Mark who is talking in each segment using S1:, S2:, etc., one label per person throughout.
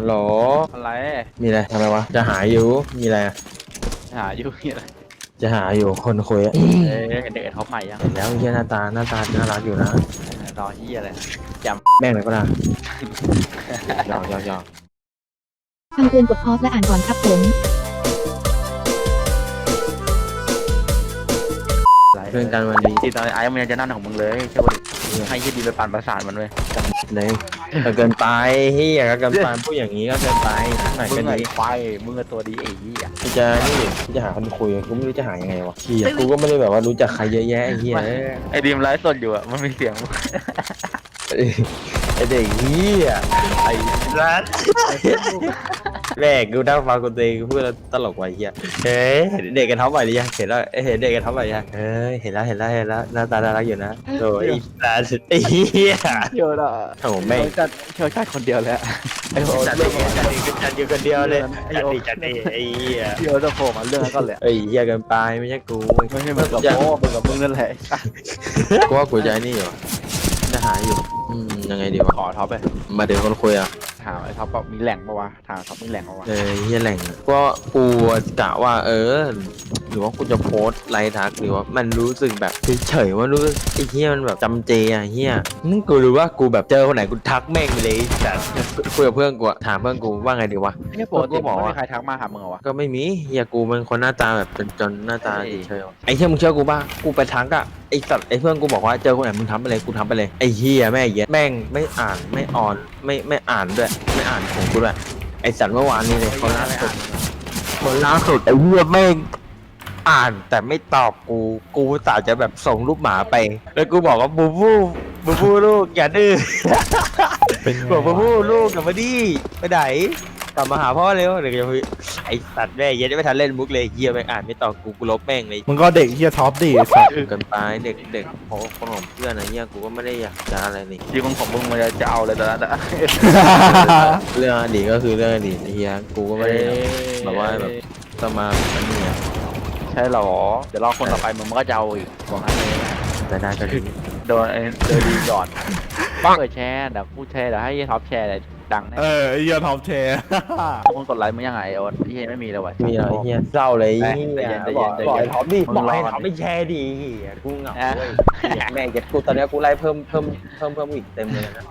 S1: ฮัลโหล
S2: อะไร
S1: มีอะไรทำไมวะ จะหาอยู่ มีอะไรอะ
S2: หาอยู่นี่อะไร
S1: จะหาอยู่คนคุยอะ
S2: เอ้ยเด็กเขาใหม่ยัง
S1: เห็นแล้วเฮียหน้าตาหน้าตาน่ารักอยู่นะ
S2: รอเฮียอะไร
S1: แม่งเลยก็ได้ยอกยอกยอก
S3: คำเตือนกดพอสและอ่านก่อนครับผม
S1: เรื่องการวันนี้
S2: ที่ตอนไอ้มันยังจะนั่นของมึงเลยเชื่อดิ ให้ยี่ดีไปปั่นประสาทมันเลย
S1: เลยก็เกินไปเฮียก็เกินไปพูดอย่างนี้ก็เกินไปข้างไหน
S2: มึ
S1: ก็
S2: งไง
S1: ดี
S2: ไฟมึงก็ตัวดีไอ้เหี้ย
S1: กูจะนี่กูจะหาคนคุยกูไม่รู้จะหายังไงวะเฮียกูก็ไม่ได้แบบว่ารู้จักใครเยอะแยะไอ้เฮีย
S2: ไอ้ดีมไลฟ์สดอยู่อะมันมีเสียง
S1: ไอเด็กเฮีย
S2: ไอ้
S1: รัด แม่งกูนั่งฟังกูตัวเองกูพูดแล้วตลกว่ะไอ้เฮียเฮ้ยเห็นเด็กกันท้องใหม่หรือยังเห็นแล้วเอ้ยเห็นเด็กกันท้องใหม่ยังเฮ้ยเห็นแล้วเห็นแล้วเห็นแล้วหน้าตาน่ารักอยู่นะโอ้ยไอ้สัสไอ้เฮีย
S2: เยอะละ
S1: โอ้แม่ง
S2: จัดเชี่ยวชาญคนเดียวแล้วไอ้โอ้
S1: จัด
S2: เรื่
S1: เอ
S2: อง
S1: งจัดเองจัดอยู่คนเดียวเลย
S2: ไอ้
S1: จัด
S2: โอ้
S1: เองจัดเองไอ้เฮีย
S2: เยอะจะโผล่มาเรื่องนั้นก็เลย
S1: ไอ้เฮียเกันไปไม่ใช่กู
S2: ไม่ใช่มึงกับโม่มึงกับมึงนั่นแหละ
S1: กูว่ากูใจนี่อยู่จะหาอยู่อืมยังไงดีวะ
S2: ขอท็อปไป
S1: มาเดี๋ยวคนคุยอะ
S2: ถามไอ้ท็อปว่ามีแหล่งปะวะถามท็อปมีแหล่งปะวะ
S1: เออเฮียแหล่งอะก็กูกะว่า เออ หรือว่ากูจะโพสต์ไลน์ทักหรือว่ามันรู้สึกแบบเฉยๆว่ารู้สึกไอ้เฮียมันแบบจำเจอะเฮียนั่นกูรู้ว่ากูแบบเจอคนไหนกูทักแม่งไปเลยแต่คุยกับเพื่อนกูอะถามเพื่อนกูว่าไงดีวะ
S2: ไอ้ปกติไม่มีใครทักมาหามึงเหรอวะ
S1: ก็ไม่มีเฮียกูเป็นคนหน้าตาแบบจนๆหน้าตาเฉยๆไอ้เฮียมึงเชื่อกูป่ะกูไปทักอะไอ้สัตว์ไอ้เพื่อนกูบอกว่าเจอคนไหนมึงทำไปเลยกูทำไปเลยไอ้เฮียแม่งเหี้ย็ดแม่งไม่อ่านไม่อ่อนไม่ไม่อ่านด้วยไม่อ่านของกูด้วยไอ้สัตว์เมื่อวานนี้เลยคนล่าสุดคนล่าสุดไอ้เหี้ยแม่งอ่านแต่ไม่ตอบกู กูสาจะแบบส่งรูปหมาไป แล้วกูบอกว่าบูบูบูบูลูกอย่าดื้อ
S4: เป็นไง
S1: บอกบูบูลูกกลับมาดิไปไหน กลับมาหาพ่อเร็วเดี๋ยวจะไอ้สัตว์แม่เหี้ย็ดไม่ทันเล่นมุกเลยเฮียแม่งอ่านไม่ตอบกูกูลบแม่งเลย
S4: มึงก็เด็กเฮียท็อปดิไอ้สัตว์
S1: เกันไปเด็กเด็กของคนของเพื่อนอะไรเงี้ยกูก็ไม่ได้อยากจะอะไรนี่
S2: จริงของของมึงมันจะเอาเลยแต่ละแต่
S1: เรื่องอดีตก็คือเรื่องอดีตไอ้เฮียกูก็ไม่ได้แบบว่าแบบจะมาอันนี้อะ
S2: ใช่หรอ เดี๋ยวรอคนต่อไปมึงมันก็จะเอาอีกบอกให้เลย
S1: แต่ได้ก็ดี
S2: โดนไอ้เดอดีก่อนปังเปิดแชร์เดี๋ยวกูแชร์เดี๋ยวให้ท็อปแชร์เลย ดังแน่
S4: เออไอ้เฮียท็อปแชร์
S2: คนกดไลค์มึงยังไงโอ๊ตที่ไม่มีเลยว่ะ
S1: มีอะไรเฮียเศร้าเลย
S2: ใจ
S1: เฮี
S2: เย็
S1: ย
S2: นใจ
S1: บ
S2: เย็
S1: อก
S2: นใจ
S1: บอก
S2: เย็น
S1: ไอ้ท็อปดิ
S2: มึง
S1: บอกให้
S2: รอ
S1: ท็อปไปแชร์ดิเฮียกูเหงา
S2: อะ
S1: เว้ยเหี้ยแม่งเก็ตกูตอนนี้กูไล่เพิ่มเพิ่มเพิ่มเพิ่มอีกเต็มเลยนะ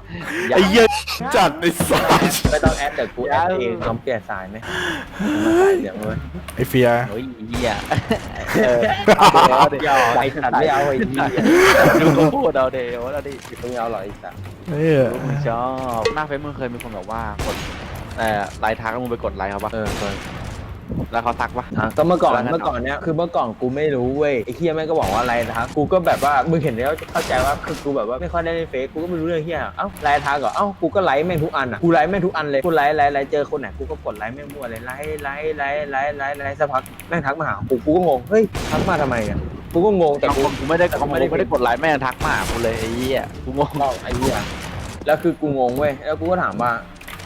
S4: ไอ้เฮียจัดไอ้สัตว์
S1: ไม่ต้องแอดแต่กูแอดเองยอมเปลี่ยนสายไหมมาสายเหลืองเลย
S4: ไอ้เฟีย
S2: เฮ้ยเหี้ย
S1: เออ
S2: เอาเดี๋ยว
S1: ไม่เอาไอ้สัตว์ไม่เอาไอ้เหี้ย
S2: ดูเขาพูดเอาเดี๋ยวเอาดิ
S1: ไม่เอาหรอกไอ้สัตว์
S4: เฮ้ย
S2: รู้มึงชอบหน้าเฟซมึงเคยมีคนแบบว่ากดเอ่อไลค์ทักแล้วมึงไปกดไลค์เขาปะ
S1: เออเออ
S2: แล้วเขาทักปะ
S1: ก็เมื่อก่อน
S2: แล้วงั้น
S1: เมื่อก่อนเนี้ยคือเมื่อก่อนกูไม่รู้เว้ยไอ้เฮียแม่งก็บอกว่าอะไรนะกูก็แบบว่ามึงเห็นแล้วเข้าใจว่าคือกูแบบว่าไม่ค่อยได้เล่นเฟซกูก็ไม่รู้เรื่องเฮียเอ้าไลน์ทักเหรอเอ้ากูก็ไลค์แม่งทุกอันอะกูไลค์แม่งทุกอันเลยกูไลค์ไลค์ไลค์เจอคนไหนกูก็กดไลค์แม่งมั่วเลยไลค์ไลค์ไลค์ไลค์ไลค์ไลค์สักพักแม่งทักมาหากูกูก็งงเฮ้ยทักมาทำไมอะกูก็งงแต่
S2: แต่
S1: กู
S2: กูไม่ได้
S1: แต่
S2: กู
S1: กู
S2: ไม่
S1: ไม่
S2: ได้
S1: ได้
S2: ไม่ได้กดไลค์แม่งทักมาหากูเลยไอ้เหี้ยกูงง
S1: บอกไอ้เหี้ย แล้วคือกูงงเว้ย แล้วกูก็ถามว่า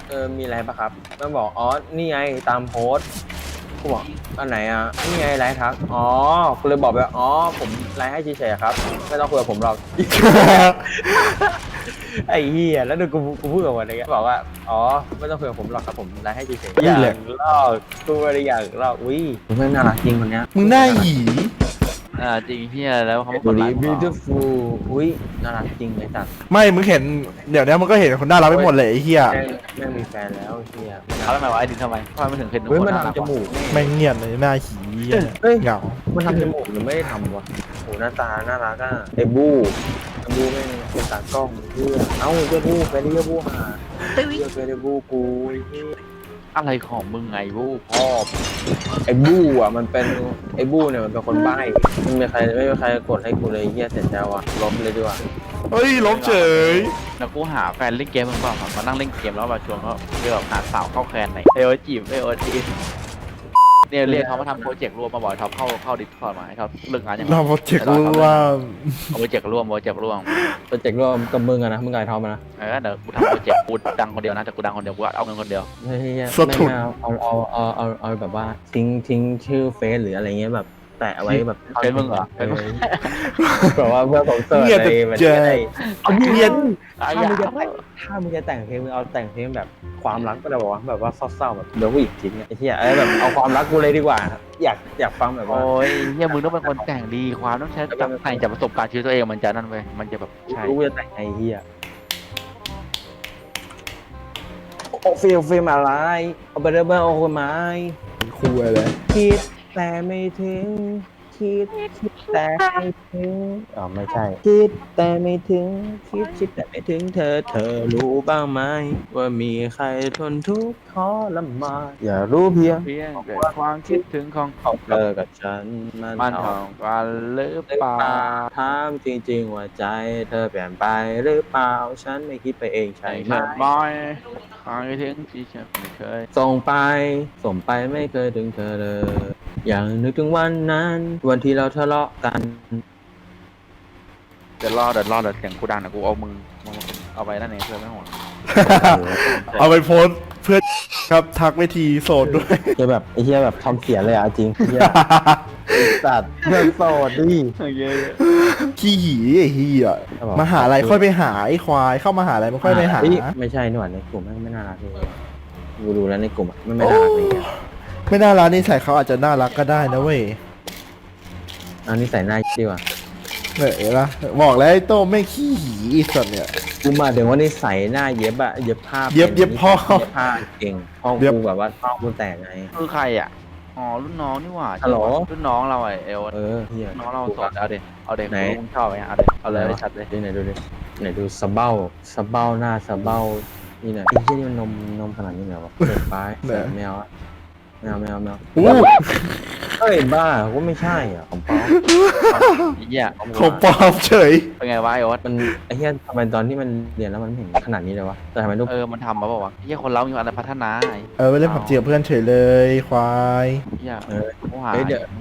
S1: เออ มีอะไรปะครับ มันบอก อ๋อ นี่ไง ตามโพสต์กูบอก อันไหนอะ นี่ไงไลน์ทัก อ๋อ กูเลยบอกไปว่าอ๋อ ผมไลน์ให้เฉยๆครับ ไม่ต้องคุยกับผมหรอก ไอ้เหี้ย แล้วดูกูกูพูดกับมันอะไรเงี้ยบอกว่า อ๋อ ไม่ต้องคุยกับผมหรอกครับผมไลน์ให้เฉยๆ
S4: นี่แหละ
S1: อยากลอกกูไม่ได้อยากลอกอุ้ยมึงไม่น่ารักจริงคนเนี้ย
S4: มึงหน้าหี
S2: อ่าจริงเหี้ยแล้วเขาไม่ก
S1: ดู
S2: ดไล
S1: ดิ
S2: ค์มึงเหรอ
S1: beautiful อุ้ยน่ารักจริงเลยจัด
S4: ไม่มึงเห็นเดี๋ยวนี้มึงก็เห็นคนน่ารักไปหมดเลยไอ้เฮีย
S1: แม่งแม่งมีแฟนแล้วเหี้ย
S2: เขาทำไมวะไอ้ดินทำไมทำไมมันถึงเห็น
S1: เฮ้ย
S2: คน
S1: มัน
S2: น่ารัก
S1: ทำจ
S2: วะ
S1: มูก
S4: แม่งเงียบเลยหน้าหีเหี้ย
S1: เฮ้ย
S4: เหงา
S1: มันทำจมูกหรือไม่ได้ทำวะโหหน้าตาน่ารักอะไอ้บู้ไอ้บู้แม่งเป็นตากล้องเพื่อเอ้าเจ้าบู้ไปนี่เจ้าบู้หาเจ้าไปไอ้บู้กูไอ้เหี้ย
S2: อะไรของมึงไงวู้พ่อ
S1: ไอ้บู้อะมันเป็นไอ้บู้เนี่ยมันเป็นคนใบ้ไม่มีใครไม่มีใครกดให้กูเลยเฮียเสร็จแล้วอะลบเลยดีกว่า
S4: เฮ้ยลบเฉย
S2: แล้วกูหาแฟนเล่นเกมมึงเปล่ามานั่งเล่นเกมแล้วมาชวนเขาเรียกแบบหาสาวเข้าแคนไหนเอโอจีบเอโอจี เนี่ยเรียกเขามาทำโปรเจกต์ร่วมมาบอกให้ท็อปเข้าเข้าดิสคอร์ดมาให้ท็อปเลิกงานยังไง
S4: เราโปรเจกต์รู้ว่า
S2: เอาโปรเจกต์ร่วมโปรเจกต์ร่วม
S1: โปรเจกต์ร่วมกับมึงอะนะมึงไก่ทอมนะ
S2: เออเดี๋ยวกูทำโปรเจกต์กูดังคนเดียวนะแต่กูดังคนเดียวกูเอาเงินคนเดียว
S1: เฮ้ยไม่เอาเอาเอาเอาเอาเอาแบบว่าทิ้งทิ้งชื่อเฟซหรืออะไรเงี้ยแบบ แตะไว้แบบ
S2: เป็นมึงเหรอเป็นมึง
S1: แบบว่าเพื่อผมเสิร์ช
S4: เงียบ
S1: อะไร
S4: แต่
S1: แบบ
S4: เจอ
S1: นี้เอาเงียบ
S2: อายา
S1: ถ้ามึงจะแต่งถ้ามึงจะแต่งเพลงมึงเอาแต่งเพลงแบบความรักก็ได้บอกว่าแบบว่าเศร้าๆแบบเดี๋ยวผู้หญิงทิ้งอะไอ้เหี้ยเออแบบเอาความรักกูเลยดีกว่า อยากอยากฟังแบบว่า
S2: โอ้ยเฮียมึงต้องเป็นคนแต่งดีความต้องใช้จากแต่งจากประสบการณ์ชีวิตตัวเองมันจะนั่นเว้ยมันจะแบบใช่
S1: รู้ว่าจะแต่งไงเฮียโอ้ฟิลฟิลอะไรเอาไปเริ่มเอาคนไม้
S4: คุยเลย
S1: คิด แต่ไม่ถึง คิดคิดแต่ไม่ถึง อ๋อไม่ใช่ คิดแต่ไม่ถึง คิดคิดแต่ไม่ถึง เธอ เธอรู้บ้างไหมว่ามีใครทนทุกข์ทรมานอย่ารู้เพียง
S2: เพียงแต่ความคิดถึงของ
S1: ของเธอกับฉันมัน
S2: มัน
S1: เท่า
S2: เท่ากันหรือ
S1: หรือ
S2: เป
S1: เป
S2: ล่า
S1: ล่าถามจริง ๆ ว่าใจ เธอเปลี่ยนไปหรือเปล่าฉันไม่คิดไปเองใช่
S2: ใช่
S1: ไหม
S2: ไหมบอยความคิดถึงที่ฉันไม่เคย
S1: ส่งไปส่งไปไม่เคยถึงเธอเลย อย่างนึกถึงวันนั้น วันที่เราทะเลาะกัน
S2: เดี๋ยวรอเดี๋ยวรอเดี๋ยวเสียงกูดังเดี๋ยวกูเอามือมาเอาไปนั่นเองเพื่อนไม่ห่วง
S4: เอาไปโพสต์เพื่อครับทักเวทีโสดด้วย
S1: จะแบบไอ้เหี้ยแบบทำเสียเลยอะจริงเหี้ยสัตว์เพื่อนโสดดิ
S4: ขี้หีไอ้เหี้ย
S1: ครับผม
S4: มหาลัยค่อยไปหาไอ้ควายเข้ามหาลัยมันค่อยไปหา
S1: เฮ้ยไม่ใช่หนวดในกลุ่มแม่งไม่น่ารักเลยกูดูแล้วในกลุ่มอะไม่ไม่น่ารักเลยอะ
S4: ไม่น่ารักนี่ใส่เขาอาจจะน่ารักก็ได้นะเว้ย
S1: อันนี้ใส่หน้าดีกว่า
S4: เนี่ยเห็นปะบอกแล้วไอ้โต้ไม่งขี้หีไอีสัตว์เนี่ย
S1: กูมาถึงว่านี่ใส่หน้าเย็บอะเย็บผ้า
S4: เย็บ
S1: ป็น
S4: เย็บพ่อ
S1: เย็บผ้าเก่งพ่อ
S4: เย็บ
S1: กูแบบว่าพ่อกูแต่งไง
S2: คือใครอะ อ๋อ รุ่นน้องนี่หว่า
S1: ฮัลโหล
S2: รุ่นน้องเราไอเอล
S1: เออเฮีย
S2: น้องเราสอนเอาเด็เอาเด็
S1: ไหน
S2: มึงชอบไหมเอาเด็เอาเลยชัดเลย
S1: ดูไหนดูดิไหนดูสะเบ้าสะเบ้าหน้าสะเบ้านี่หน่อยไอ้เหี้ยนี่มันนมนมขนาดนี้เหรอวะเปิดป้าย
S4: ไหน
S1: แมวอะ แมวแมวแมว
S4: อู้
S1: เฮ้ยบ้าก็ไม่ใช่อะของเปา
S2: ไอ้เหี้ย
S4: ของปลอมเฉย
S2: เป็นไงวะไอโอ๊ต
S1: มันไอ้เหี้ยทำไมตอนที่มันเรียนแล้วมันไม่เห็นขนาดนี้เลยวะแต่ทำไมรูป
S2: เออมันทำมาบอกว่าวะไอ้เหี้ยคนเรามีอะไรพัฒนาไอ้
S4: เออไปเล่นผับเจียบเพื่อนเฉยเลยควาย
S2: เหี้ย
S1: เออ
S2: กูหา
S1: เฮ้ยเดี๋ยว
S2: มึ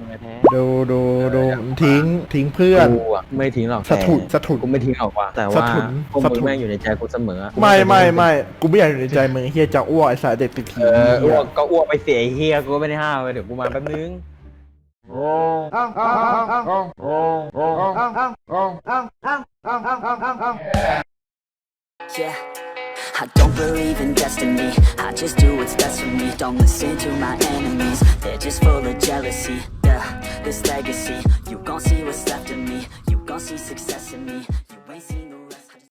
S2: งแท้
S4: ดูดูดูมันทิ้งทิ้งเพื่อน
S1: กูอะไม่ทิ้งหรอก
S4: สะถุน
S1: แต่
S4: สะถุน
S1: กูไม่ทิ้งหรอกว่ะแต่
S4: สะ
S1: ว่า
S4: ถุน
S1: พวก
S4: สะ
S1: มึ
S4: ถุ
S1: ง
S4: น
S1: แม่งอยู่ในใจกูเสมอ
S4: ไม่ไม่ไม่กูไม่อยากอยู่ในใจมึงไอ้เฮียจะอ้วกไอ้สายเด็กติดผี
S1: เอออ้วกก็อ้วกไปเสียไอ้เฮียกูก็ไม่ได้ห้ามไปเดี๋ยวกูมาแป๊บนึง
S5: Yeah, I don't believe in destiny. I just do what's best for me. Don't listen to my enemies, they're just full of jealousy. This legacy, you gon' see what's left of me. You gon' see success in me. You ain't seen the